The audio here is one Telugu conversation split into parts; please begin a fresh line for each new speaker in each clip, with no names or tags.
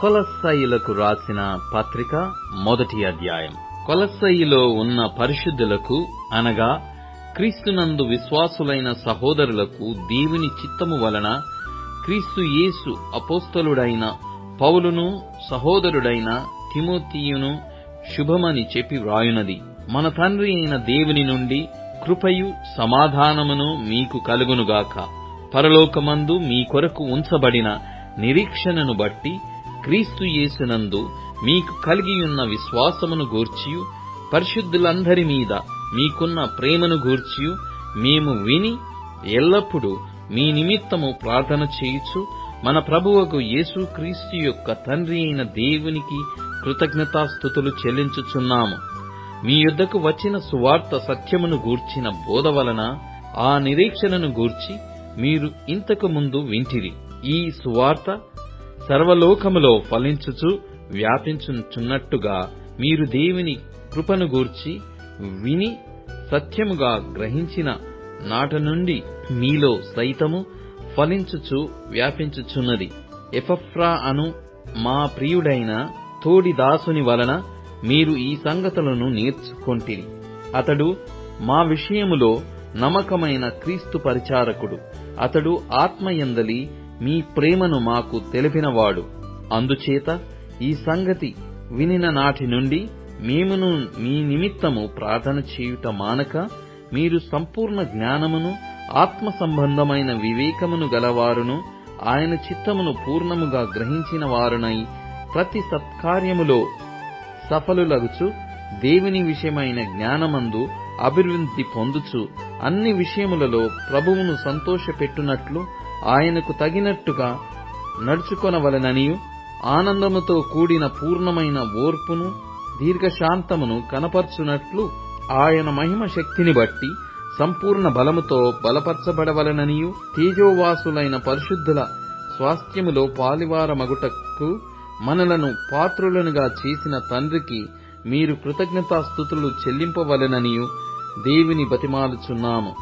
కొలస్సయిలకు రాసిన పత్రిక మొదటి అధ్యాయం. కొలస్సయిలో ఉన్న పరిశుద్ధులకు అనగా క్రీస్తునందు విశ్వాసులైన సహోదరులకు దేవుని చిత్తము వలన క్రీస్తు యేసు అపోస్తలుడైన పౌలును సహోదరుడైన తిమోతియును శుభమని చెప్పి వ్రాయునది. మన తండ్రి అయిన దేవుని నుండి కృపయు సమాధానమును మీకు కలుగునుగాక. పరలోకమందు మీ కొరకు ఉంచబడిన నిరీక్షణను బట్టి క్రీస్తు యేసునందు మీకు కలిగియున్న విశ్వాసమును గూర్చియు పరిశుద్ధులందరి మీద మీకున్న ప్రేమను గూర్చియు మేము విని ఎల్లప్పుడూ మీ నిమిత్తము ప్రార్థన చేయుచు మన ప్రభువకు యేసు క్రీస్తు యొక్క తండ్రి అయిన దేవునికి కృతజ్ఞతాస్థుతులు చెల్లించుచున్నాము. మీ యుద్ధకు వచ్చిన సువార్త సత్యమును గూర్చిన బోధ వలన ఆ నిరీక్షణను గూర్చి మీరు ఇంతకు ముందు వింటిరి. ఈ సువార్త సర్వలోకములో ఫలించుచు వ్యాపించుచున్నట్టుగా మీరు దేవుని కృపను గూర్చి విని సత్యముగా గ్రహించిన నాట నుండి మీలో సైతము ఫలించుచు వ్యాపించుచున్నది. ఎఫఫ్రా అను మా ప్రియుడైన తోడి దాసుని వలన మీరు ఈ సంగతులను నేర్చుకొంటిరి. అతడు మా విషయములో నమ్మకమైన క్రీస్తు పరిచారకుడు. అతడు ఆత్మయందలి మీ ప్రేమను మాకు తెలిపినవాడు. అందుచేత ఈ సంగతి వినిన నాటి నుండి మేమును మీ నిమిత్తము ప్రార్థన చేయుట మానక మీరు సంపూర్ణ జ్ఞానమును ఆత్మ సంబంధమైన వివేకమును గలవారును ఆయన చిత్తమును పూర్ణముగా గ్రహించిన వారునై ప్రతి సత్కార్యములో సఫలులగుచు దేవుని విషయమైన జ్ఞానమందు అభివృద్ధి పొందుచు అన్ని విషయములలో ప్రభువును సంతోషపెట్టునట్లు ఆయనకు తగినట్టుగా నడుచుకొనవలననియు ఆనందముతో కూడిన పూర్ణమైన ఓర్పును దీర్ఘశాంతమును కనపర్చునట్లు ఆయన మహిమ శక్తిని బట్టి సంపూర్ణ బలముతో బలపరచబడవలననియు తేజోవాసులైన పరిశుద్ధుల స్వాస్థ్యములో పాలివారమగుటకు మనలను పాత్రులనుగా చేసిన తండ్రికి మీరు కృతజ్ఞతాస్థుతులు చెల్లింపవలెననియు దేవుని బతిమాలుచున్నాము.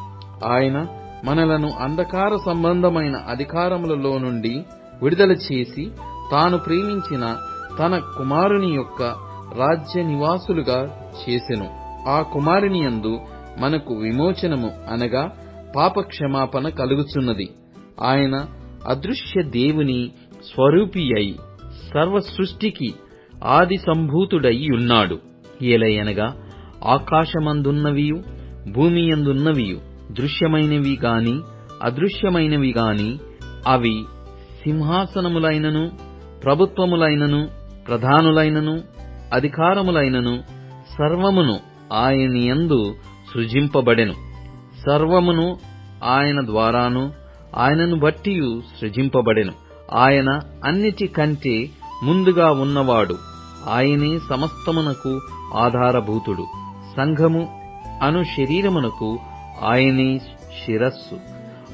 ఆయన మనలను అంధకార సంబంధమైన అధికారములలో నుండి విడుదల చేసి తాను ప్రేమించిన తన కుమారుని యొక్క రాజ్య నివాసులుగా చేసెను. ఆ కుమారుని యందు మనకు విమోచనము అనగా పాపక్షమాపణ కలుగుచున్నది. ఆయన అదృశ్య దేవుని స్వరూపి అయి సర్వ సృష్టికి ఆది సంభూతుడై ఉన్నాడు. ఏలయనగా ఆకాశమందున్నవియు భూమి యందున్నవియు దృశ్యమైనవి గాని అదృశ్యమైనవి గాని అవి సింహాసనములైనను ప్రభుత్వములైనను ప్రధానులైనను అధికారములైనను సర్వమును ఆయనయందు సృజింపబడెను. సర్వమును ఆయన ద్వారాను ఆయనను బట్టియు సృజింపబడెను. ఆయన అన్నిటికంటే ముందుగా ఉన్నవాడు ఆయనే సమస్తమునకు ఆధారభూతుడు. సంఘము అను శరీరమునకు ఆయనే శిరస్సు.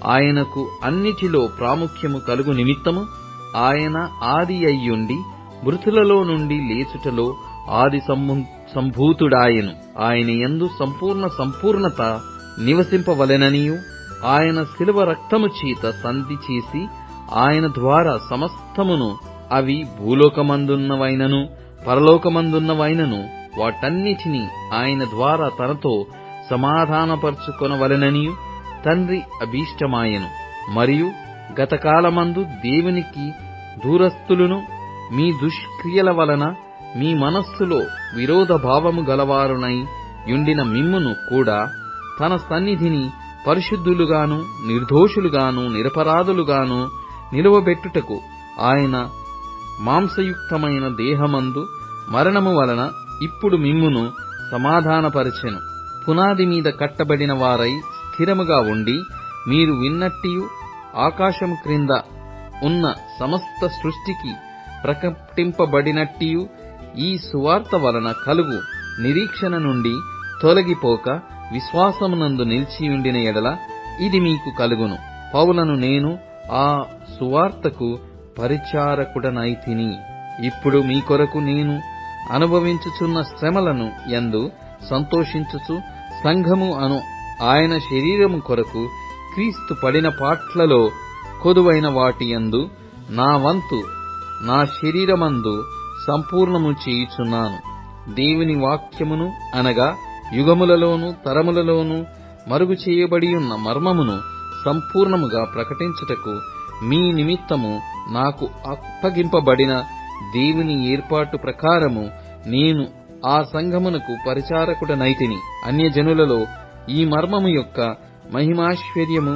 ఆయనకు అన్నిటిలో ప్రాముఖ్యము కలుగు నిమిత్తము ఆయన ఆది అయ్యుండి మృతులలో నుండి లేచుటలో ఆది సంభూతుడాయను. ఆయన ఎందు సంపూర్ణ సంపూర్ణత నివసింపవలెననియు. ఆయన శిలువ రక్తము చేత సంధి చేసి ఆయన ద్వారా సమస్తమును అవి భూలోకమందున్నవైనను పరలోకమందున్నవైనను వాటన్నిటినీ ఆయన ద్వారా తనతో సమాధానపరుచుకొనవలెననియు. తండ్రి అభీష్టమాయెను. మరియు గతకాలమందు దేవునికి దూరస్థులను మీ దుష్క్రియల వలన మీ మనస్సులో విరోధ భావము గలవారునై యుండిన మిమ్మును కూడా తన సన్నిధిని పరిశుద్ధులుగాను నిర్దోషులుగాను నిరపరాధులుగాను నిలువబెట్టుటకు ఆయన మాంసయుక్తమైన దేహమందు మరణము వలన ఇప్పుడు మిమ్మును సమాధానపరచెను. పునాది మీద కట్టబడిన వారై స్థిరముగా ఉండి మీరు విన్నట్టియు ఆకాశం క్రింద ఉన్న సమస్త సృష్టికి ప్రకటింపబడినట్టియు ఈ సువార్త వలన కలుగు నిరీక్షణ నుండి తొలగిపోక విశ్వాసమునందు నిలిచియుండిన ఎడల ఇది మీకు కలుగును. పౌలను నేను ఆ సువార్తకు పరిచారకుడనైతిని ఇప్పుడు మీ కొరకు నేను అనుభవించుచున్న శ్రమలను ఎందు సంతోషించుచు సంఘము అను ఆయన శరీరము కొరకు క్రీస్తు పడిన పాట్లలో కొదువైన వాటి యందు నా వంతు నా శరీరమందు సంపూర్ణము చేయుచున్నాను. దేవుని వాక్యమును అనగా యుగములలోను తరములలోను మరుగు చేయబడి ఉన్న మర్మమును సంపూర్ణముగా ప్రకటించుటకు మీ నిమిత్తము నాకు అప్పగింపబడిన దేవుని ఏర్పాటు ప్రకారము నేను ఆ సంఘమునకు పరిచారకుడనైతిని అన్యజనులలో ఈ మర్మము యొక్క మహిమాశ్వర్యము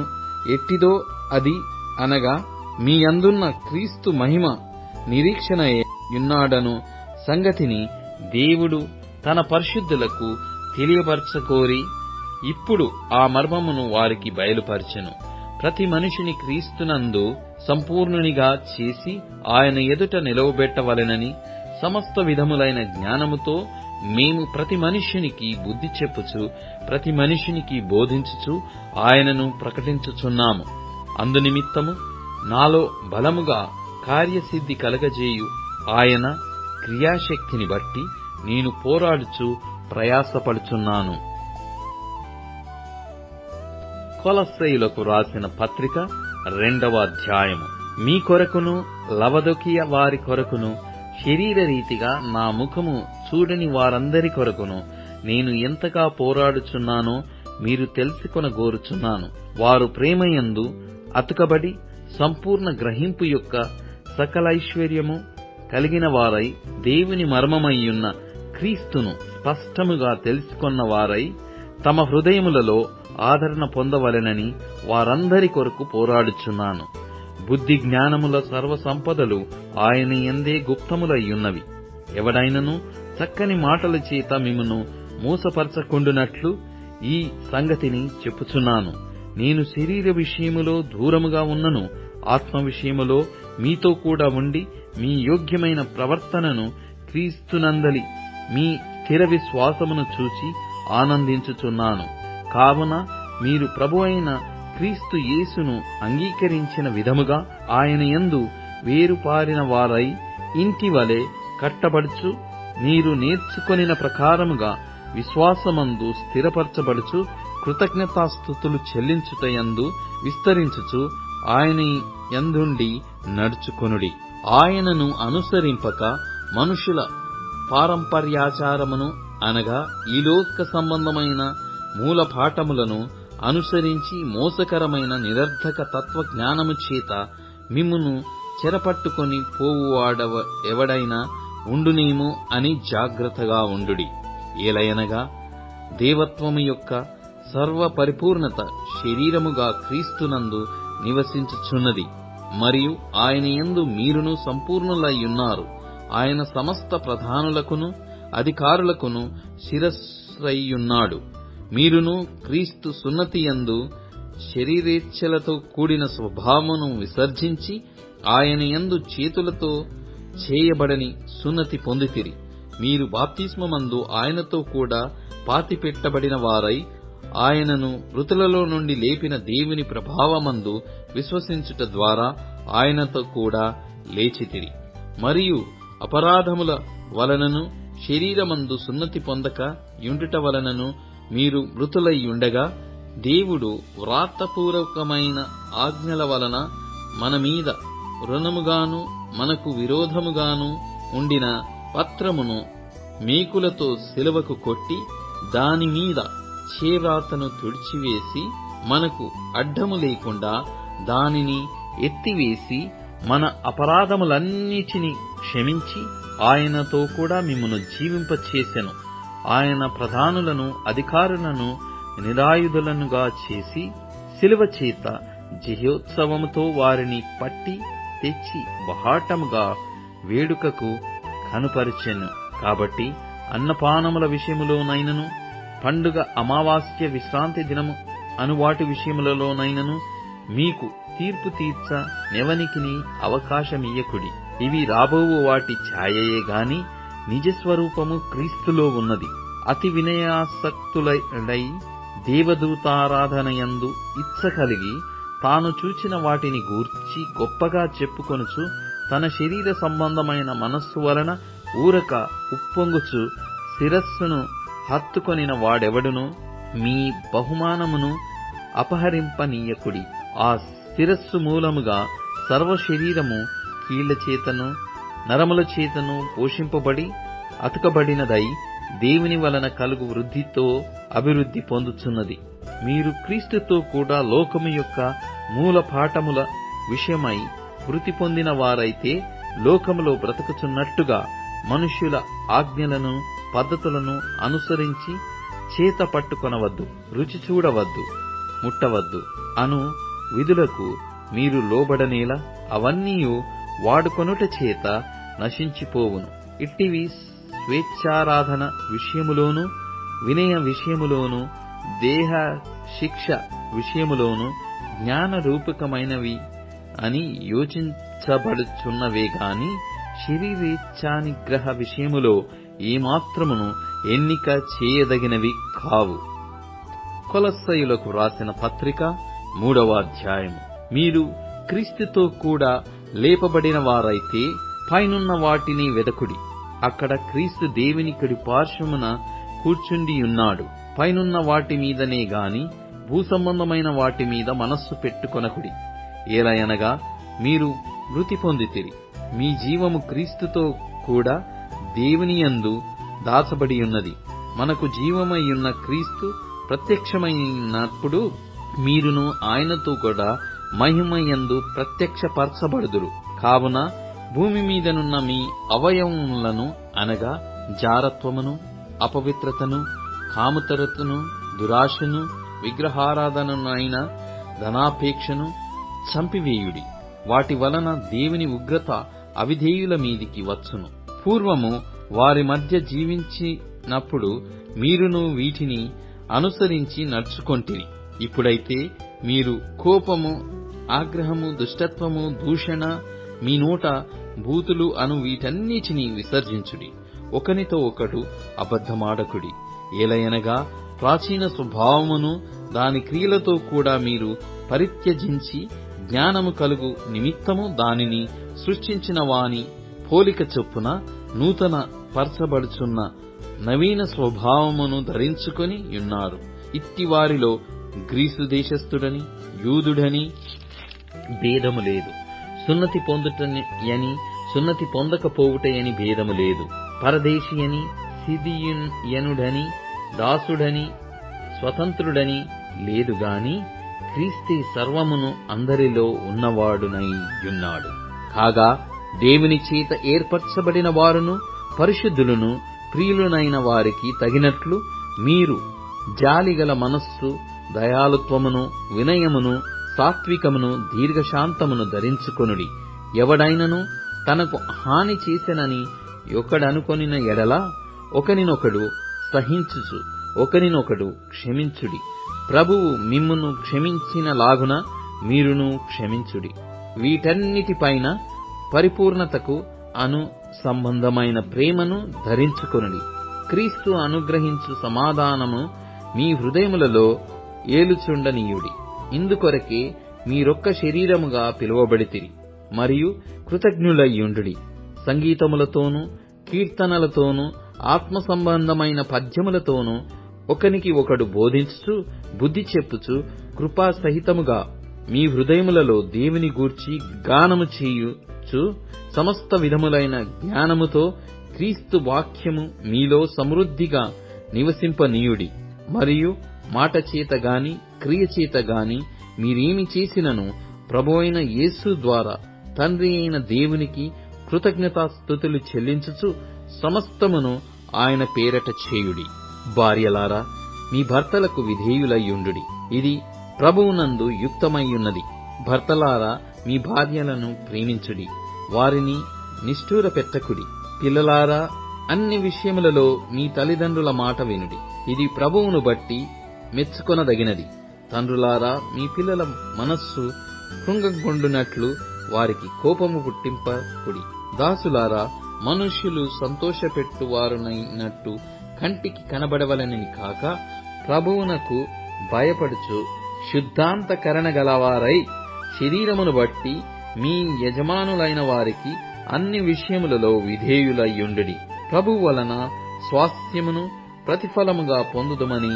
ఎట్టిదో అది అనగా మీ అందున్న క్రీస్తు మహిమ నిరీక్షణ యున్నాడను సంగతిని దేవుడు తన పరిశుద్ధులకు తెలియపరచకోరి ఇప్పుడు ఆ మర్మమును వారికి బయలుపరచెను. ప్రతి మనిషిని క్రీస్తునందు సంపూర్ణునిగా చేసి ఆయన ఎదుట నిలవబెట్టవలెనని సమస్త విధములైన జ్ఞానముతో మేము ప్రతి మనిషినికి బుద్ధి చెప్పుచు ప్రతి మనిషినికి బోధించుచు ఆయనను ప్రకటించుచున్నాము. అందునిమిత్తము నాలో బలముగా కార్యసిద్ధి కలగజేయు ఆయన క్రియాశక్తిని బట్టి నేను పోరాడుచు ప్రయాసపడుచున్నాను. కొలస్సైలకు రాసిన పత్రిక రెండవ అధ్యాయము. మీ కొరకును లవదొకియ వారి కొరకును శరీర రీతిగా నా ముఖము చూడని వారందరి కొరకును నేను ఎంతగా పోరాడుచున్నానో మీరు తెలుసుకొనగోరుచున్నాను. వారు ప్రేమయందు అతుకబడి సంపూర్ణ గ్రహింపు యొక్క సకలైశ్వర్యము కలిగిన వారై దేవుని మర్మమయ్యున్న క్రీస్తును స్పష్టముగా తెలుసుకొన్న వారై తమ హృదయములలో ఆదరణ పొందవలెనని వారందరి కొరకు పోరాడుచున్నాను. బుద్ధి జ్ఞానముల సర్వ సంపదలు ఆయన ఎందే గుప్తములయ్యున్నవి. ఎవడైనను చక్కని మాటల చేత మిమ్మను మూసపరచకుండునట్లు ఈ సంగతిని చెప్పుచున్నాను. నేను శరీర విషయములో దూరముగా ఉన్నను ఆత్మ విషయములో మీతో కూడా ఉండి మీ యోగ్యమైన ప్రవర్తనను క్రీస్తునందలి మీ స్థిర విశ్వాసమును చూచి ఆనందించుచున్నాను. కావున మీరు ప్రభు అయిన క్రీస్తు యేసును అంగీకరించిన విధముగా ఆయన యందు వేరుపారిన వారై ఇంటి వలె కట్టబడుచు మీరు నేర్చుకొనిన ప్రకారముగా విశ్వాసమందు స్థిరపరచబడుచు కృతజ్ఞతాస్థుతులు చెల్లించుటయందు విస్తరించుచు ఆయన యందుండి నడుచుకొనుడి. ఆయనను అనుసరింపక మనుషుల పారంపర్యాచారమును అనగా ఈ లోక సంబంధమైన మూల పాఠములను అనుసరించి మోసకరమైన నిరర్ధక తత్వ జ్ఞానము చేత మిమ్మును చెరపట్టుకొని పోవువాడవ ఎవడైనా ఉండునేమో అని జాగ్రత్తగా ఉండుడి. ఏలయనగా దేవత్వము యొక్క సర్వ పరిపూర్ణత శరీరముగా క్రీస్తునందు నివసించుచున్నది. మరియు ఆయన ఎందు మీరును సంపూర్ణులయ్యున్నారు. ఆయన సమస్త ప్రధానులకును అధికారులకును శిరస్సయ్యున్నాడు. మీరును క్రీస్తు సున్నతియందు శరీరేచ్ఛలతో కూడిన స్వభావమును విసర్జించి ఆయన యందు చేతులతో చేయబడని సున్నతి పొందితిరి. మీరు బాప్తిస్మమందు ఆయనతో కూడా పాతిపెట్టబడిన వారై ఆయనను మృతులలో నుండి లేపిన దేవుని ప్రభావమందు విశ్వసించుట ద్వారా ఆయనతో కూడా లేచితిరి. మరియు అపరాధముల వలనను శరీరమందు సున్నతి పొందక యుండుట వలనను మీరు మృతులై ఉండగా దేవుడు వ్రాతపూర్వకమైన ఆజ్ఞల వలన మన మీద రుణముగాను మనకు విరోధముగాను ఉండిన పత్రమును మేకులతో సిలువకు కొట్టి దాని మీద చేవ్రాతను తుడిచివేసి మనకు అడ్డము లేకుండా దానిని ఎత్తివేసి మన అపరాధములన్నిటిని క్షమించి ఆయనతో కూడా మిమ్మను జీవింపచేసెను. ఆయన ప్రధానులను అధికారులను నిరాయుధులనుగా చేసి శిలువ చేత జయోత్సవముతో వారిని పట్టి తెచ్చి బహాటముగా వేడుకకు కనుపరిచెను. కాబట్టి అన్నపానముల విషయములోనైనను పండుగ అమావాస్య విశ్రాంతి దినము అనువాటి విషయములలోనైనను మీకు తీర్పు తీర్చ నెవనికిని అవకాశమియ్యకుడి. ఇవి రాబోవు వాటి ఛాయయే గాని నిజస్వరూపము క్రీస్తులో ఉన్నది. అతి వినయాసక్తులై దేవదూతారాధనయందు ఇచ్చ కలిగి తాను చూచిన వాటిని గూర్చి గొప్పగా చెప్పుకొనుచు తన శరీర సంబంధమైన మనస్సు వలన ఊరక ఉప్పొంగుచు శిరస్సును హత్తుకొనిన వాడెవడును? మీ బహుమానమును అపహరింపనీయకుడి. ఆ శిరస్సు మూలముగా సర్వ శరీరము కీళ్ళ చేతను నరముల చేతను పోషింపబడి అతకబడినదై దేవుని వలన కలుగు వృద్ధితో అభివృద్ధి పొందుచున్నది. మీరు క్రీస్తుతో కూడా లోకము యొక్క మూల పాఠముల విషయమై వృత్తి పొందిన వారైతే లోకములో బ్రతుకుచున్నట్టుగా మనుష్యుల ఆజ్ఞలను పద్ధతులను అనుసరించి చేత పట్టుకొనవద్దు రుచి చూడవద్దు ముట్టవద్దు అను విధులకు మీరు లోబడనేలా అవన్నీ వాడుకొనుట చేత నశించిపోవును. ఇట్టివి స్వేచ్ఛారాధన విషయములోను వినయ విషయములోను దేహ శిక్ష విషయములోను జ్ఞాన రూపకమైనవి అని యోచించబడుచున్నవే గాని శరీరేచ్ఛానిగ్రహ విషయములో ఏమాత్రమును ఎన్నిక చేయదగినవి కావు. కొలస్సయులకు రాసిన పత్రిక మూడవ అధ్యాయము. మీరు క్రీస్తుతో కూడా లేపబడిన వారైతే పైనున్న వాటిని వెదకుడి. అక్కడ క్రీస్తు దేవుని కుడి పార్శ్వమున కూర్చుండి ఉన్నాడు పైనున్న వాటి మీదనే గాని భూసంబంధమైన వాటి మీద మనస్సు పెట్టుకొనకుడి. ఏలయనగా మీరు మృతి పొందితిరి. మీ జీవము క్రీస్తుతో కూడా దేవుని యందు దాచబడి ఉన్నది మనకు జీవమైయున్న క్రీస్తు ప్రత్యక్షమైనప్పుడు మీరును ఆయనతో కూడా మహిమయందు ప్రత్యక్షపరచబడుదురు. కావున భూమి మీదనున్న మీ అవయవములను అనగా జారత్వమును అపవిత్రతను కాముతరతను దురాశను విగ్రహారాధననైన ధనాపేక్షను చంపివేయుడి. వాటి వలన దేవుని ఉగ్రత అవిధేయుల మీదికి వచ్చును. పూర్వము వారి మధ్య జీవించినప్పుడు మీరును వీటిని అనుసరించి నడుచుకొంటిరి. ఇప్పుడైతే మీరు కోపము ఆగ్రహము దుష్టత్వము దూషణ మీ నోట భూతులు అను వీటన్నిటినీ విసర్జించుడి. ఒకనితో ఒకడు అబద్ధమాడకుడి. ఏలయనగా ప్రాచీన స్వభావమును దాని క్రియలతో కూడా మీరు పరిత్యజించి జ్ఞానము కలుగు నిమిత్తము దానిని సృష్టించిన వాని పోలిక చొప్పున నూతన పరచబడుచున్న నవీన స్వభావమును ధరించుకొని ఉన్నారు ఇట్టివారిలో గ్రీసు దేశస్థుడని యూదుడని భేదము లేదు. సున్నతి పొందుటని సున్నతి పొందకపోవుటయని భేదము లేదు. పరదేశియని సిదియునుడని దాసుడని స్వతంత్రుడని లేదు గాని క్రీస్తే సర్వమును అందరిలో ఉన్నవాడునైయున్నాడు కాగా దేవుని చేత ఏర్పరచబడిన వారును పరిశుద్ధులను ప్రియులనైన వారికి తగినట్లు మీరు జాలిగల మనస్సు దయాలుత్వమును వినయమును సాత్వికమును దీర్ఘశాంతమును ధరించుకొనుడి. ఎవడైనను తనకు హాని చేసెనని ఒకడనుకొనిన ఎడల ఒకనినొకడు సహించుచు ఒకనినొకడు క్షమించుడి. ప్రభువు మిమ్మును క్షమించిన లాగున మీరును క్షమించుడి. వీటన్నిటిపైన పరిపూర్ణతకు అను సంబంధమైన ప్రేమను ధరించుకొనుడి. క్రీస్తు అనుగ్రహించు సమాధానము మీ హృదయములలో ఏలుచుండనీయుడి. ఇందుకొరకే మీరొక్క శరీరముగా పిలువబడితిరి మరియు కృతజ్ఞులయ్యుండుడి. సంగీతములతోనూ కీర్తనలతోనూ ఆత్మ సంబంధమైన పద్యములతోనూ ఒకనికి ఒకడు బోధించుచు బుద్ధి చెప్పుచు కృపా సహితముగా మీ హృదయములలో దేవుని గూర్చి గానము చేయుచు సమస్త విధములైన జ్ఞానముతో క్రీస్తు వాక్యము మీలో సమృద్ధిగా నివసింపనీయుడి. మరియు మాట చేత గాని క్రియ చేత గాని మీరేమి చేసినను ప్రభు అయిన యేసు ద్వారా తండ్రి అయిన దేవునికి కృతజ్ఞతాస్థుతులు చెల్లించుచు సమస్తమును ఆయన పేరట చేయుడి. భార్యలారా మీ భర్తలకు విధేయులయ్యుండుడి. ఇది ప్రభువునందు యుక్తమయ్యున్నది. భర్తలారా మీ భార్యలను ప్రేమించుడి. వారిని నిష్ఠూర పెట్టకుడి పిల్లలారా అన్ని విషయములలో మీ తల్లిదండ్రుల మాట వినుడి. ఇది ప్రభువును బట్టి మెచ్చుకొనదగినది. తండ్రులారా మీ పిల్లల మనస్సు కృంగగొండునట్లు వారికి కోపము పుట్టింపకుడి. దాసులారా మనుష్యులు సంతోషపెట్టువారునైనట్టు కంటికి కనబడవలనని కాక ప్రభువునకు భయపడుచు శుద్ధాంతకరణ గలవారై శరీరమును బట్టి మీ యజమానులైన వారికి అన్ని విషయములలో విధేయులయ్యుండుడి. ప్రభు వలన స్వాస్థ్యమును ప్రతిఫలముగా పొందుదమని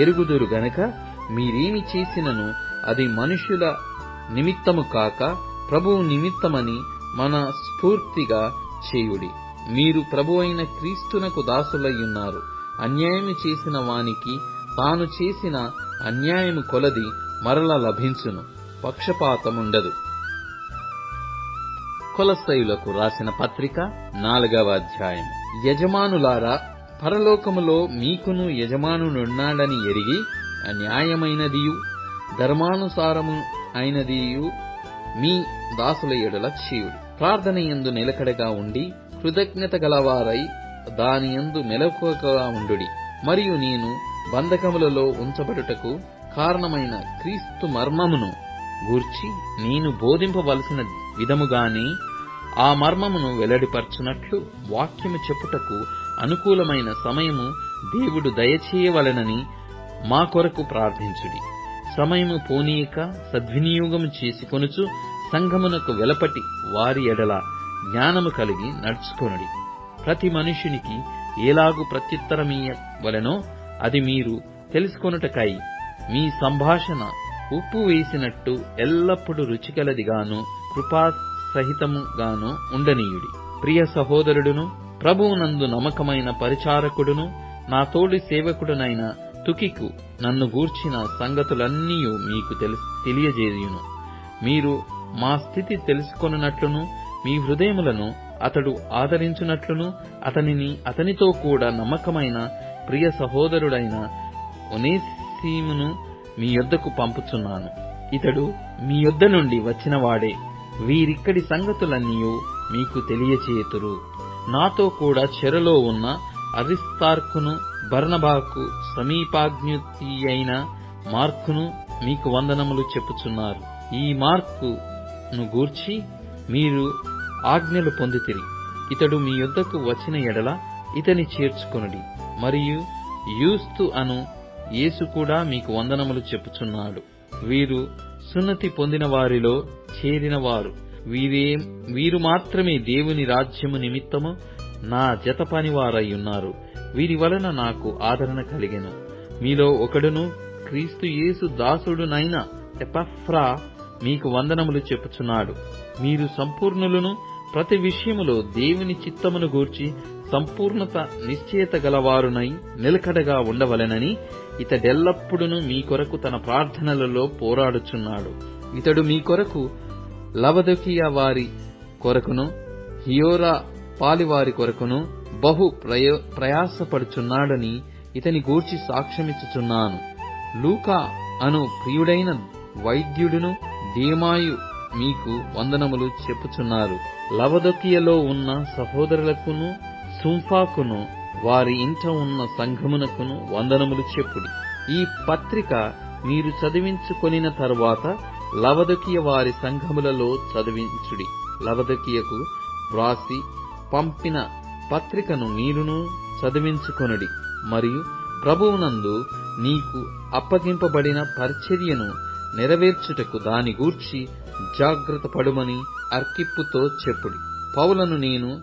ఎరుగుదురు గనక మీరేమి చేసినను అది మనుష్యుల నిమిత్తము కాక ప్రభువు నిమిత్తమని మన స్ఫూర్తిగా చేయుడి. మీరు ప్రభు అయిన క్రీస్తునకు దాసులయ్యున్నారు. అన్యాయము చేసిన వానికి తాను చేసిన అన్యాయము కొలది మరల లభించును. పక్షపాతముండదు. కొలస్తయులకు రాసిన పత్రిక నాలుగవ అధ్యాయం యజమానులారా పరలోకములో మీకును యజమానునున్నాడని ఎరిగి న్యాయమైనదియు ధర్మానుసారము అయినదియు మీ దాసుల ఎడల చేయుడు. ప్రార్థన యందు నిలకడగా ఉండి కృతజ్ఞత గలవారై దాని యందు మెలకువగా ఉండుడి. మరియు నేను బంధకములలో ఉంచబడుటకు కారణమైన క్రీస్తు మర్మమును గూర్చి నేను బోధింపవలసిన విధముగానే ఆ మర్మమును వెల్లడిపరచునట్లు వాక్యము చెప్పుటకు అనుకూలమైన సమయము దేవుడు దయచేయవలనని మా కొరకు ప్రార్థించుడి. సమయము పోనీయక సద్వినియోగము చేసుకొనుచు సంఘమునకు వెలపటి వారి ఎడల జ్ఞానము కలిగి నడుచుకొనుడి. ప్రతి మనుషునికి ఏలాగు ప్రత్యుత్తరమీయవలెనో అది మీరు తెలుసుకొనుటకై మీ సంభాషణ ఉప్పు వేసినట్టు ఎల్లప్పుడూ రుచికలదిగాను కృపా సహితముగాను ఉండనీయుడి. ప్రియ సహోదరుడును ప్రభువునందు నమ్మకమైన పరిచారకుడును నా తోడి సేవకుడునైన తుకికు నన్ను గూర్చిన సంగతులన్నీ మీకు తెలి తెలియజేయును. మీరు మా స్థితి తెలుసుకొనున్నట్లును మీ హృదయములను అతడు ఆదరించునట్లును అతనిని అతనితో కూడా నమ్మకమైన ప్రియ సహోదరుడైన ఒనేసీమును మీ యొద్దకు పంపుచున్నాను. ఇతడు మీ యొద్ద నుండి వచ్చినవాడే. వీరిక్కడి సంగతులన్నీ మీకు తెలియచేతురు నాతో కూడా చెరలో ఉన్న అరిస్తార్కును బర్నబాకు సమీపాజ్ఞుతి అయిన మార్కును మీకు వందనములు చెప్పుచున్నారు. ఈ మార్కును గూర్చి మీరు ఆజ్ఞలు పొందితిరి. ఇతడు మీ యొద్దకు వచ్చిన ఎడల ఇతని చేర్చుకొనుడి. మరియు యూస్తు అను యేసు కూడా మీకు వందనములు చెప్పుచున్నాడు. వీరు సున్నతి పొందిన వారిలో చేరినవారు. వీరే వీరు మాత్రమే దేవుని రాజ్యము నిమిత్తము నా జత పనివారై ఉన్నారు వీరి వలన నాకు ఆదరణ కలిగెను. మీలో ఒకడును క్రీస్తు యేసు దాసుడునైన ఎపఫ్రా మీకు వందనములు చెప్పుచున్నాడు. మీరు సంపూర్ణులను ప్రతి విషయములో దేవుని చిత్తమును గూర్చి సంపూర్ణత నిశ్చయత గలవారునై నిలకడగా ఉండవలెనని ఇతడెల్లప్పుడును మీ కొరకు తన ప్రార్థనలలో పోరాడుచున్నాడు. ఇతడు మీ కొరకు లవదొకియ వారి కొరకును హియోరా పాలివారి కొరకును బహు ప్రయ ప్రయాసపడుచున్నాడని ఇతని గూర్చి సాక్ష్యమిచ్చుచున్నాను. లూకా అను ప్రియుడైన వైద్యుడును ధీమాయు మీకు వందనములు చెప్పుచున్నారు. లవదొకియలో ఉన్న సహోదరులకును సుంఫాకును వారి ఇంట ఉన్న సంఘమునకును వందనములు చెప్పుడి. ఈ పత్రిక మీరు చదివించుకొనిన తరువాత లవదకియ వారి సంఘములలో చదివించుడి. లవదకియకు వ్రాసి పంపిన పత్రికను మీరును చదివించుకొనుడి మరియు ప్రభువునందు నీకు అప్పగింపబడిన పరిచర్యను నెరవేర్చుటకు దాని గూర్చి జాగ్రత్త పడుమని అర్కిప్పుతో చెప్పుడి. పౌలను నేను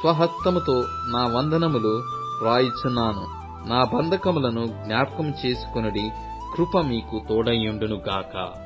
స్వహస్తముతో నా వందనములు వ్రాయిచున్నాను. నా బంధకములను జ్ఞాపకం చేసుకొనుడి కృప మీకు తోడయ్యుండును గాక